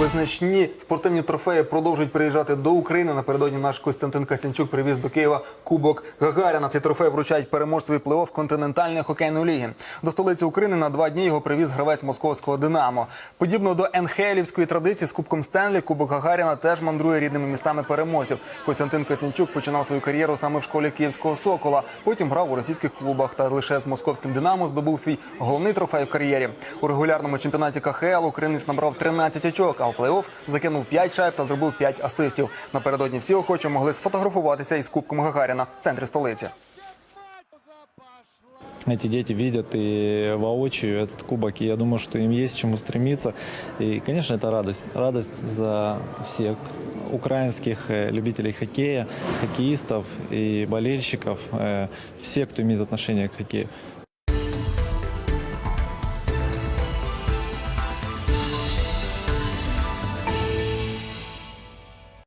Визначні спортивні трофеї продовжують приїжджати до України. Напередодні наш Костянтин Касянчук привіз до Києва Кубок Гагаріна. Ці трофеї вручають переможцеві плей-офф континентальної хокейної ліги. До столиці України на два дні його привіз гравець московського Динамо. Подібно до енхелівської традиції з Кубком Стенлі, Кубок Гагаріна теж мандрує рідними містами переможців. Костянтин Касянчук починав свою кар'єру саме в школі Київського Сокола. Потім грав у російських клубах та лише з московським Динамо здобув свій головний трофей в кар'єрі. У регулярному чемпіонаті КХЛ українець набрав 13 очок, а в плей-офф закинув 5 шайб та зробив 5 асистів. Напередодні всі охочі могли сфотографуватися із Кубком Гагаріна в центрі столиці. Эти дети видят и воочию этот кубок, и я думаю, что им есть к чему стремиться. И, конечно, это радость. Радость за всех украинских э, любителей хоккея, хоккеистов и болельщиков, э, все, кто имеет отношение к хоккею.